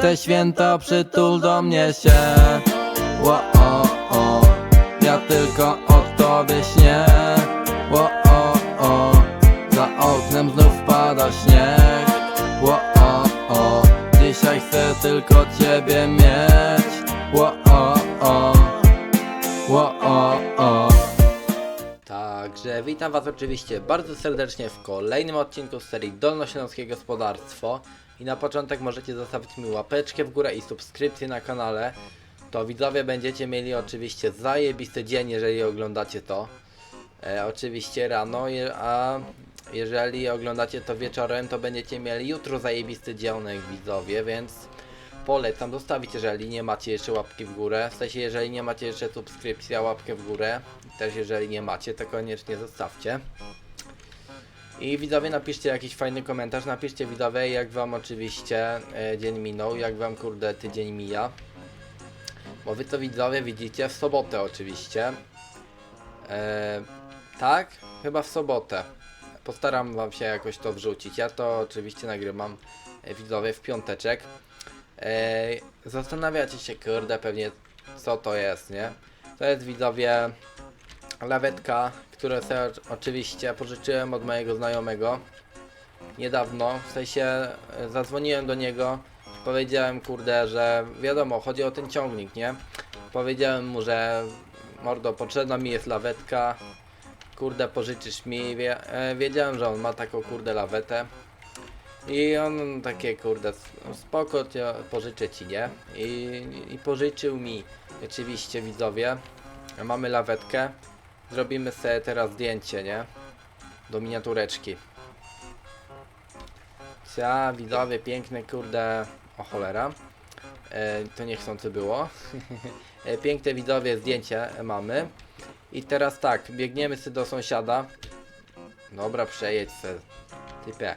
te święta przytul do mnie się. Ło, o, o, ja tylko o tobie śnię Ło, o, o, za oknem znów pada śnieg. Ło, o, o, dzisiaj chcę tylko ciebie mieć. Ło, witam Was oczywiście bardzo serdecznie w kolejnym odcinku z serii Dolnośląskie Gospodarstwo. I na początek możecie zostawić mi łapeczkę w górę i subskrypcję na kanale. To widzowie będziecie mieli oczywiście zajebisty dzień, jeżeli oglądacie to. E, oczywiście rano, a jeżeli oglądacie to wieczorem, to będziecie mieli jutro zajebisty dzionek widzowie, więc polecam zostawić, jeżeli nie macie jeszcze łapki w górę. W sensie, jeżeli nie macie jeszcze subskrypcji, a łapkę w górę. Też jeżeli nie macie, to koniecznie zostawcie. I widzowie napiszcie jakiś fajny komentarz, napiszcie widzowie jak wam oczywiście e, dzień minął, jak wam kurde tydzień mija. Bo wy to widzowie widzicie w sobotę oczywiście. E, tak? Chyba w sobotę. Postaram wam się jakoś to wrzucić. Ja to oczywiście nagrywam e, widzowie w piąteczek. Zastanawiacie się, kurde, pewnie co to jest, nie? To jest widzowie lawetka, którą sobie oczywiście pożyczyłem od mojego znajomego niedawno. W sensie e, zadzwoniłem do niego, powiedziałem, kurde, że wiadomo, chodzi o ten ciągnik, nie? Powiedziałem mu, że mordo, potrzebna mi jest lawetka, kurde, pożyczysz mi. E, wiedziałem, że on ma taką kurde lawetę. I on takie kurde, spoko, cię pożyczę ci, nie? I, I pożyczył mi oczywiście widzowie. Mamy lawetkę. Zrobimy sobie teraz zdjęcie, nie? Do miniatureczki. Cia, widzowie, piękne kurde. O cholera. E, to niechcący było. e, piękne widzowie zdjęcie mamy. I teraz tak, biegniemy sobie do sąsiada. Dobra, przejedź se. Typie.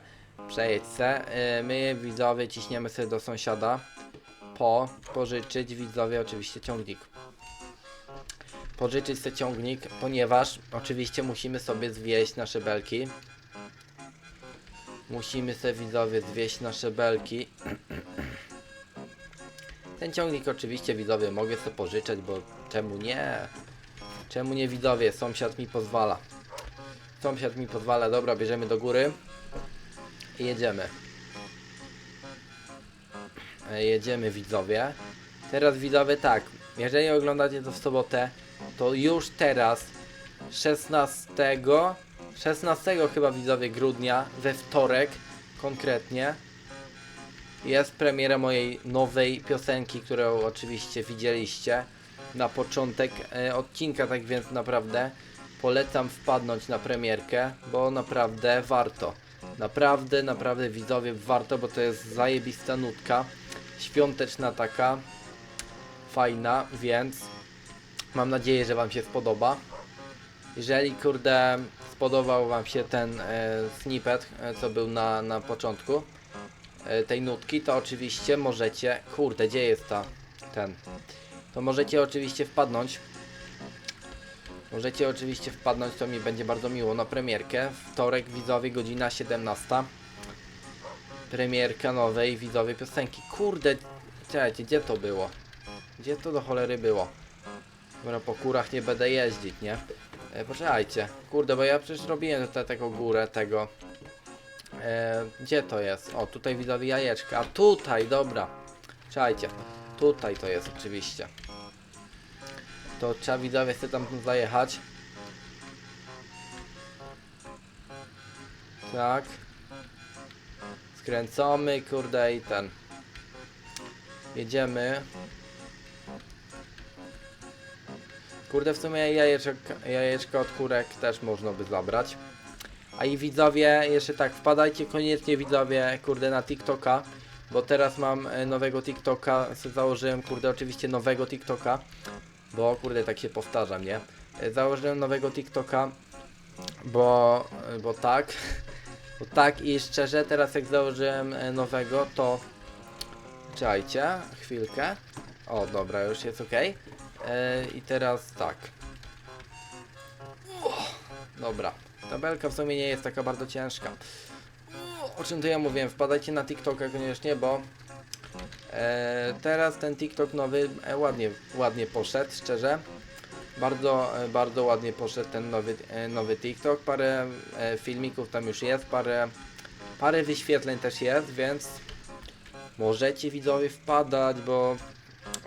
Przejedź se. Y, My widzowie ciśniemy sobie do sąsiada. Po pożyczyć widzowie oczywiście ciągnik. Pożyczyć sobie ciągnik, ponieważ oczywiście musimy sobie zwieść nasze belki. Musimy sobie widzowie zwieść nasze belki. Ten ciągnik oczywiście widzowie mogę sobie pożyczać, bo czemu nie? Czemu nie widzowie? Sąsiad mi pozwala. Sąsiad mi pozwala, dobra, bierzemy do góry jedziemy. E, Jedziemy widzowie. Teraz widzowie tak, jeżeli oglądacie to w sobotę, to już teraz 16 16 chyba widzowie grudnia, we wtorek konkretnie jest premiera mojej nowej piosenki, którą oczywiście widzieliście na początek e, odcinka, tak więc naprawdę polecam wpadnąć na premierkę, bo naprawdę warto. Naprawdę, naprawdę widzowie warto, bo to jest zajebista nutka. Świąteczna taka. Fajna, więc mam nadzieję, że Wam się spodoba. Jeżeli kurde spodobał Wam się ten e, snippet, e, co był na, na początku e, tej nutki, to oczywiście możecie. Kurde, gdzie jest ta ten? To możecie oczywiście wpadnąć Możecie oczywiście wpadnąć, to mi będzie bardzo miło, na premierkę. Wtorek, widzowie, godzina 17. Premierka nowej, widzowie, piosenki. Kurde, czekajcie, gdzie to było? Gdzie to do cholery było? Dobra, po kurach nie będę jeździć, nie? E, poczekajcie. Kurde, bo ja przecież robiłem tutaj taką górę tego. E, gdzie to jest? O, tutaj widzowie jajeczka. A tutaj, dobra. Czekajcie. Tutaj to jest oczywiście to trzeba widzowie sobie tam zajechać. Tak. Skręcamy, kurde i ten. Jedziemy. Kurde, w sumie jajeczek, jajeczka od kurek też można by zabrać. A i widzowie, jeszcze tak, wpadajcie koniecznie widzowie, kurde, na TikToka. Bo teraz mam e, nowego TikToka, założyłem, kurde, oczywiście nowego TikToka. Bo kurde, tak się powtarzam, nie? E, Założyłem nowego TikToka, bo, bo tak. Bo tak i szczerze, teraz jak założyłem e, nowego, to... Czekajcie, chwilkę. O, dobra, już jest ok. I teraz tak. O, dobra. Tabelka w sumie nie jest taka bardzo ciężka. O czym to ja mówiłem? Wpadajcie na TikToka koniecznie, bo E, teraz ten TikTok nowy e, ładnie, ładnie poszedł, szczerze. Bardzo, e, bardzo ładnie poszedł ten nowy, e, nowy TikTok. Parę e, filmików tam już jest, parę, parę wyświetleń też jest, więc możecie widzowie wpadać, bo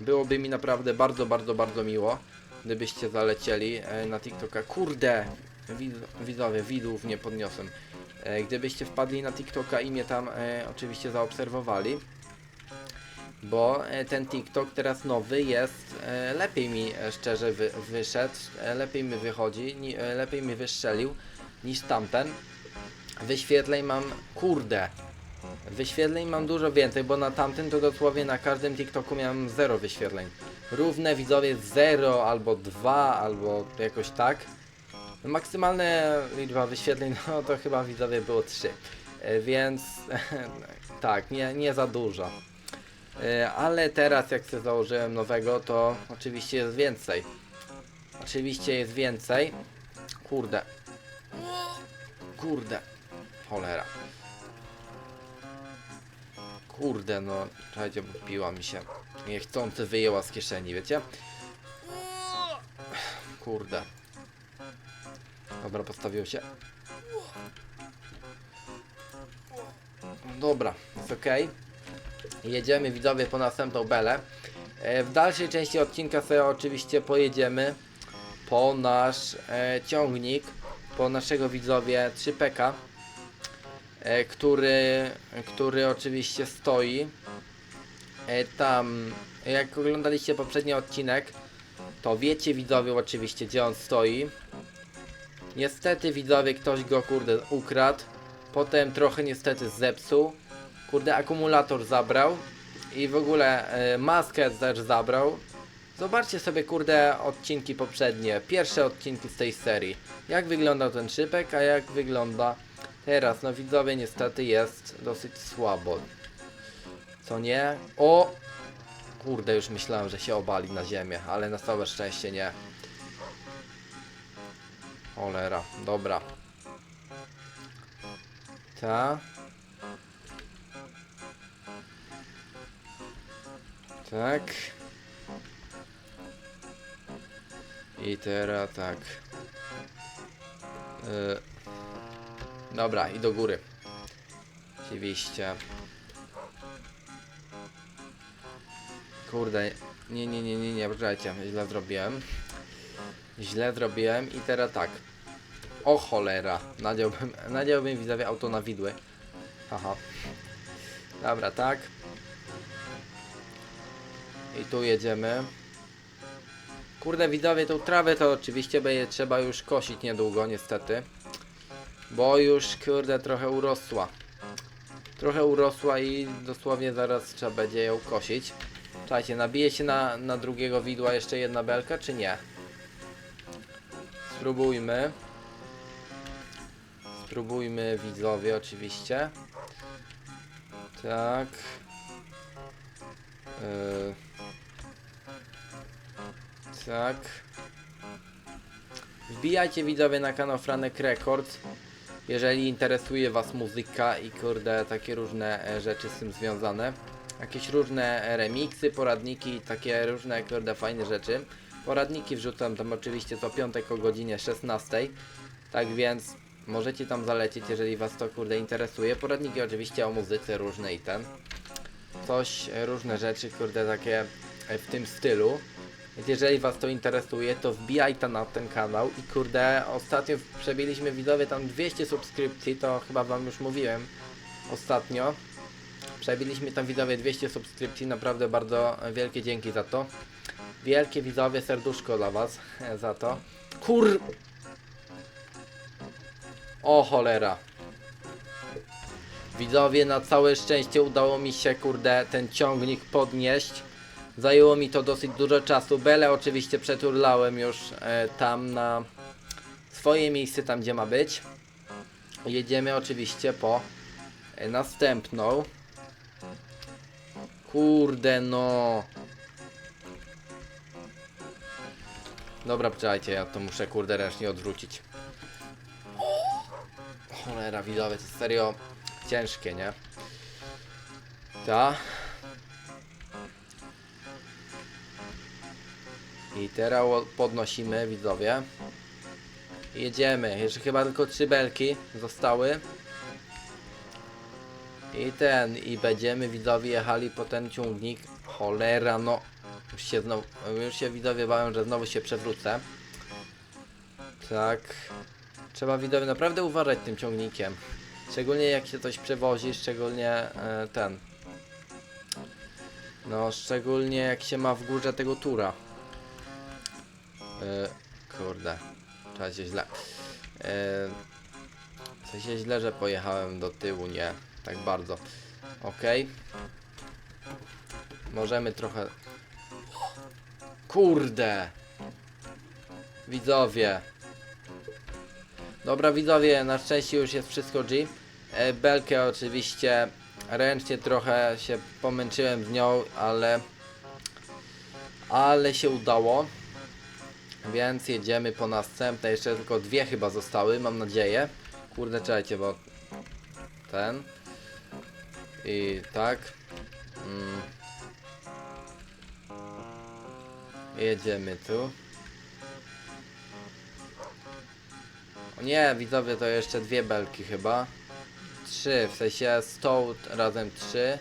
byłoby mi naprawdę bardzo, bardzo, bardzo miło, gdybyście zalecieli e, na TikToka. Kurde, wid- widzowie, widłów nie podniosłem. E, Gdybyście wpadli na TikToka i mnie tam e, oczywiście zaobserwowali, bo e, ten TikTok teraz nowy jest, e, lepiej mi e, szczerze wy, wyszedł, lepiej mi wychodzi, lepiej mi wystrzelił niż tamten. Wyświetleń mam, kurde, wyświetleń mam dużo więcej, bo na tamtym to dosłownie na każdym TikToku miałem 0 wyświetleń. Równe widzowie 0 albo 2 albo jakoś tak. Maksymalna liczba wyświetleń, no to chyba widzowie było 3. E, Więc tak, nie, nie za dużo. E, Ale teraz jak sobie założyłem nowego, to oczywiście jest więcej. Oczywiście jest więcej. Kurde. Kurde. Cholera. Kurde, no. Czekajcie, bo piła mi się. Niechcący wyjęła z kieszeni, wiecie? Kurde. Dobra, postawił się. Dobra, jest ok. Jedziemy widzowie po następną belę. E, W dalszej części odcinka sobie oczywiście pojedziemy po nasz e, ciągnik, po naszego widzowie 3PK, e, który, który oczywiście stoi tam. Jak oglądaliście poprzedni odcinek, to wiecie widzowie oczywiście gdzie on stoi. Niestety widzowie ktoś go kurde ukradł. Potem trochę niestety zepsuł. Kurde akumulator zabrał. I w ogóle e, maskę też zabrał. Zobaczcie sobie kurde odcinki poprzednie. Pierwsze odcinki z tej serii. Jak wyglądał ten szypek, a jak wygląda teraz. No widzowie niestety jest dosyć słabo. Co nie? O! Kurde już myślałem, że się obali na ziemię, ale na całe szczęście nie. Cholera, dobra. Ta. Tak. I teraz tak. Y, dobra, i do góry. Oczywiście. Kurde, nie, nie, nie, nie, nie, poczekajcie, źle zrobiłem. Źle zrobiłem i teraz tak. O cholera, nadziałbym, nadziałbym widzowie auto na widły. Aha. Dobra, tak. I tu jedziemy. Kurde widzowie, tą trawę to oczywiście będzie trzeba już kosić niedługo, niestety. Bo już kurde trochę urosła. Trochę urosła i dosłownie zaraz trzeba będzie ją kosić. Czekajcie, nabije się na, na drugiego widła jeszcze jedna belka, czy nie? Spróbujmy. Spróbujmy widzowie oczywiście. Tak. Yy. Tak. Wbijajcie widzowie na kanał Franek Records. Jeżeli interesuje was muzyka i kurde takie różne e, rzeczy z tym związane. Jakieś różne e, remiksy, poradniki, takie różne kurde fajne rzeczy. Poradniki wrzucam tam oczywiście co piątek o godzinie 16. Tak więc możecie tam zalecieć, jeżeli was to kurde interesuje. Poradniki oczywiście o muzyce różne i ten. Coś, e, różne rzeczy kurde takie e, w tym stylu. Więc jeżeli was to interesuje, to wbijajcie na ten kanał i kurde, ostatnio przebiliśmy widzowie tam 200 subskrypcji, to chyba wam już mówiłem ostatnio. Przebiliśmy tam widzowie 200 subskrypcji, naprawdę bardzo wielkie dzięki za to. Wielkie widzowie serduszko dla was e, za to. Kur... O cholera. Widzowie, na całe szczęście udało mi się, kurde, ten ciągnik podnieść. Zajęło mi to dosyć dużo czasu. Bele oczywiście przeturlałem już e, tam na swoje miejsce, tam gdzie ma być. Jedziemy oczywiście po e, następną. Kurde no. Dobra, poczekajcie, ja to muszę kurde ręcznie odwrócić. Cholera, widzowie, to serio ciężkie, nie? Ta. I teraz podnosimy, widzowie. Jedziemy. Jeszcze chyba tylko trzy belki zostały. I ten, i będziemy widzowie jechali po ten ciągnik. Cholera, no. Już się, znowu, już się widzowie bałem, że znowu się przewrócę. Tak. Trzeba widzowie naprawdę uważać tym ciągnikiem. Szczególnie jak się coś przewozi, szczególnie e, ten. No, szczególnie jak się ma w górze tego tura. E, kurde. Trzeba się źle. E, w sensie źle, że pojechałem do tyłu, nie. Tak bardzo. Okej. Możemy trochę... Kurde! Widzowie. Dobra widzowie, na szczęście już jest wszystko G. E, Belkę oczywiście ręcznie trochę się pomęczyłem z nią, ale... Ale się udało. Więc jedziemy po następne. Jeszcze tylko dwie chyba zostały, mam nadzieję. Kurde, czekajcie, bo... Ten... I tak. Mm. Jedziemy tu. O nie, widzowie, to jeszcze dwie belki chyba. Trzy, w sensie stoł razem trzy.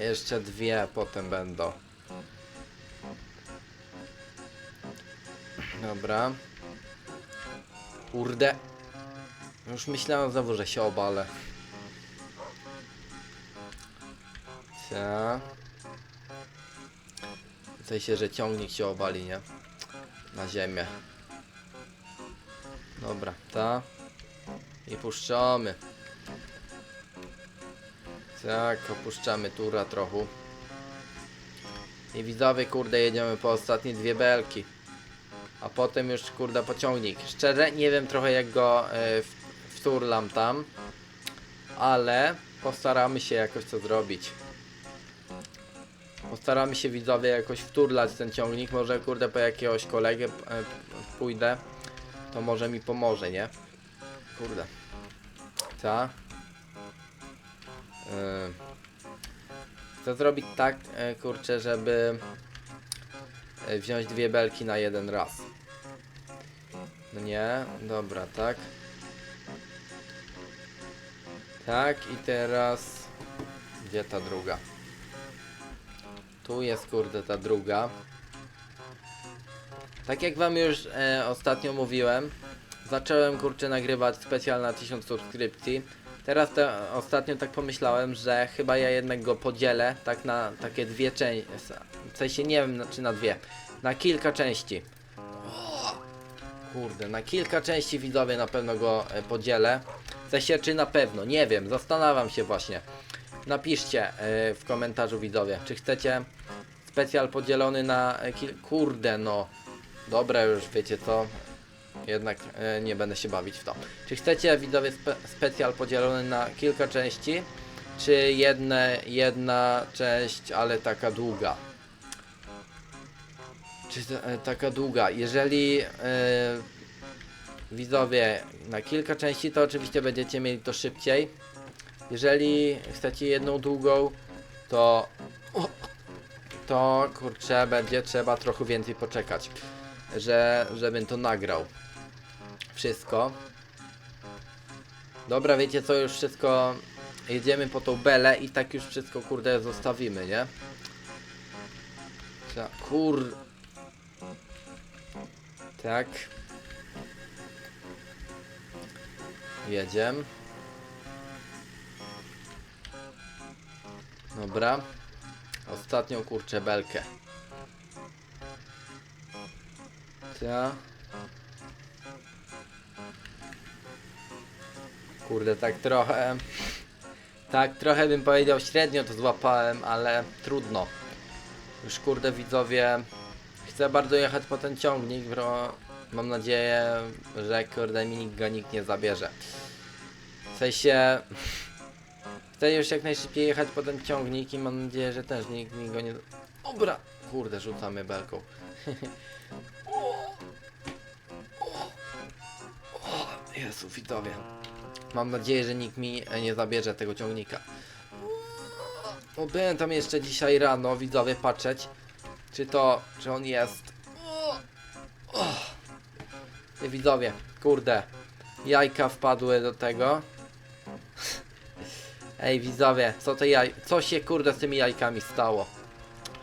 Jeszcze dwie potem będą. Dobra. Kurde. Już myślałem znowu, że się obalę. Cia. W sensie, że ciągnik się obali, nie? Na ziemię. Dobra, ta. I puszczamy. Tak, opuszczamy tura trochę. I widzowie, kurde, jedziemy po ostatnie dwie belki. A potem już, kurde, pociągnik. Szczerze, nie wiem trochę jak go y, wturlam tam. Ale postaramy się jakoś to zrobić. Postaramy się widzowie jakoś wturlać ten ciągnik. Może kurde po jakiegoś kolegę e, pójdę. To może mi pomoże, nie? Kurde. Ta. Yy. Chcę zrobić tak, e, kurczę, żeby e, wziąć dwie belki na jeden raz. No nie, dobra, tak. Tak i teraz gdzie ta druga? Tu jest kurde ta druga. Tak jak wam już e, ostatnio mówiłem, zacząłem kurczę nagrywać specjal na 1000 subskrypcji. Teraz te, ostatnio tak pomyślałem, że chyba ja jednak go podzielę tak na takie dwie części. W sensie nie wiem czy na dwie. Na kilka części. Kurde, na kilka części widzowie na pewno go e, podzielę. W sensie czy na pewno, nie wiem, zastanawiam się właśnie. Napiszcie e, w komentarzu widzowie, czy chcecie specjal podzielony na e, kil... Kurde no. Dobra już wiecie co. Jednak e, nie będę się bawić w to. Czy chcecie widzowie spe specjal podzielony na kilka części? Czy jedne, jedna część, ale taka długa? Czy e, taka długa? Jeżeli e, widzowie na kilka części, to oczywiście będziecie mieli to szybciej. Jeżeli chcecie jedną długą, to to kurczę będzie trzeba trochę więcej poczekać, że żebym to nagrał. Wszystko. Dobra, wiecie co, już wszystko jedziemy po tą belę i tak już wszystko kurde zostawimy, nie? Kur... Tak. Jedziemy. Dobra. Ostatnią kurczę belkę. Ta. Kurde, tak trochę. Tak, trochę bym powiedział średnio to złapałem, ale trudno. Już kurde widzowie. Chcę bardzo jechać po ten ciągnik, bro. Mam nadzieję, że kurde mi nikt go nikt nie zabierze. W sensie. Chcę już jak najszybciej jechać po ten ciągnik i mam nadzieję, że też nikt mi go nie... Dobra! Kurde, rzucamy belką. Jezu, widzowie. Mam nadzieję, że nikt mi nie zabierze tego ciągnika. O, byłem tam jeszcze dzisiaj rano, widzowie, patrzeć. Czy to, czy on jest? Ty widzowie, kurde. Jajka wpadły do tego. Ej widzowie, co te jaj... Co się kurde z tymi jajkami stało?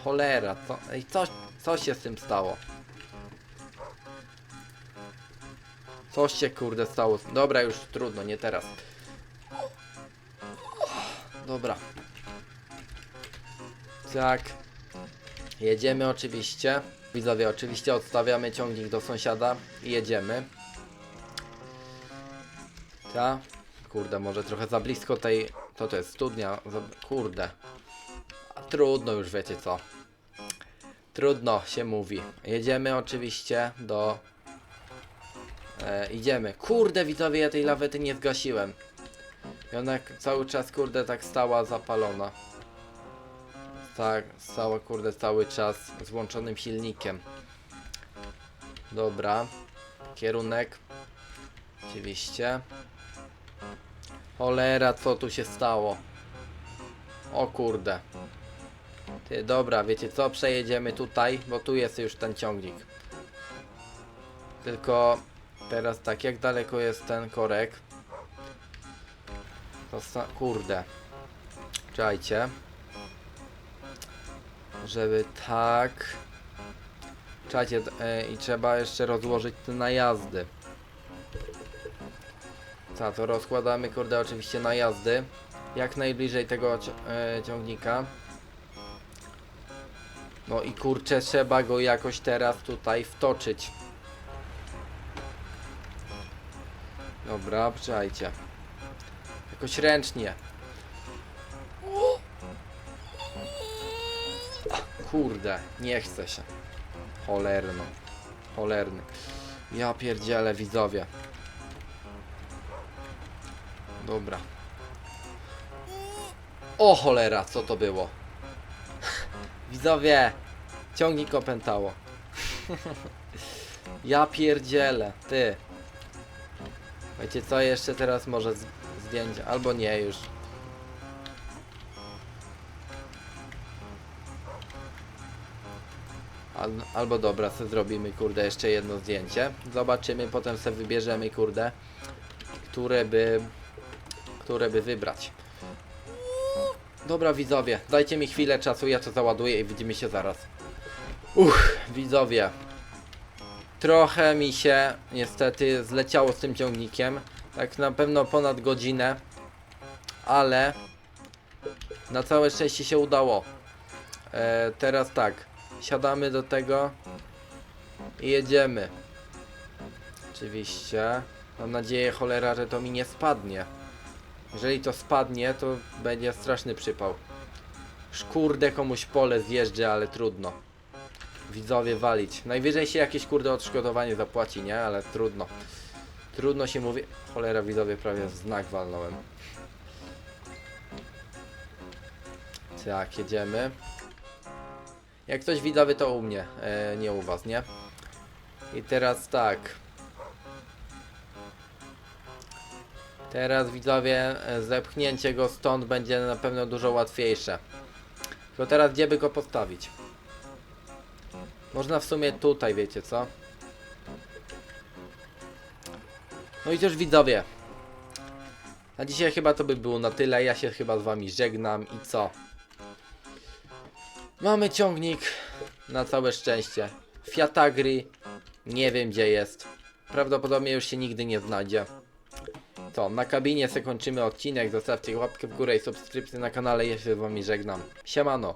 Cholera, co... Ej, co, co się z tym stało? Coś się kurde stało. Dobra, już trudno, nie teraz. Dobra. Tak. Jedziemy oczywiście. Widzowie, oczywiście odstawiamy ciągnik do sąsiada i jedziemy. Ta. Kurde, może trochę za blisko tej... To to jest studnia. Kurde. Trudno już, wiecie co. Trudno się mówi. Jedziemy oczywiście do... E, idziemy. Kurde, widzowie, ja tej lawety nie zgasiłem. I ona cały czas, kurde, tak stała zapalona. Tak, stała, kurde, cały czas z włączonym silnikiem. Dobra. Kierunek. Oczywiście. Cholera, co tu się stało? O kurde. Ty, dobra, wiecie co? Przejedziemy tutaj, bo tu jest już ten ciągnik. Tylko teraz tak, jak daleko jest ten korek? To sta- kurde. Czekajcie. Żeby tak. Czekajcie, e, i trzeba jeszcze rozłożyć te najazdy. Co, to rozkładamy, kurde, oczywiście najazdy. Jak najbliżej tego e, ciągnika. No i kurczę, trzeba go jakoś teraz tutaj wtoczyć. Dobra, czekajcie. Jakoś ręcznie. Kurde, nie chce się. Cholerno. Cholerny. Ja pierdzielę widzowie. Dobra. O cholera, co to było? Widzowie, ciągnik opętało. ja pierdzielę, ty. Wiecie co, jeszcze teraz może z- zdjęcie, albo nie już. Al, albo dobra, sobie zrobimy kurde jeszcze jedno zdjęcie. Zobaczymy, potem sobie wybierzemy kurde, które by, które by wybrać. Dobra widzowie, dajcie mi chwilę czasu, ja to załaduję i widzimy się zaraz. Uch, widzowie. Trochę mi się niestety zleciało z tym ciągnikiem. Tak na pewno ponad godzinę. Ale na całe szczęście się udało. E, teraz tak. Siadamy do tego i jedziemy. Oczywiście. Mam nadzieję, cholera, że to mi nie spadnie. Jeżeli to spadnie, to będzie straszny przypał. Szkurde komuś pole zjeżdżę, ale trudno. Widzowie walić. Najwyżej się jakieś kurde odszkodowanie zapłaci, nie? Ale trudno. Trudno się mówi. Cholera widzowie prawie znak walnąłem. Tak, jedziemy. Jak ktoś widzowie to u mnie, e, nie u was, nie? I teraz tak. Teraz widzowie, e, zepchnięcie go stąd będzie na pewno dużo łatwiejsze. Tylko teraz gdzie by go postawić? Można w sumie tutaj, wiecie co? No i też widzowie. Na dzisiaj chyba to by było na tyle. Ja się chyba z wami żegnam i co? Mamy ciągnik na całe szczęście. Fiat Agri. Nie wiem gdzie jest. Prawdopodobnie już się nigdy nie znajdzie. To, na kabinie se kończymy odcinek. Zostawcie łapkę w górę i subskrypcję na kanale. Ja się z wami żegnam. Siemano.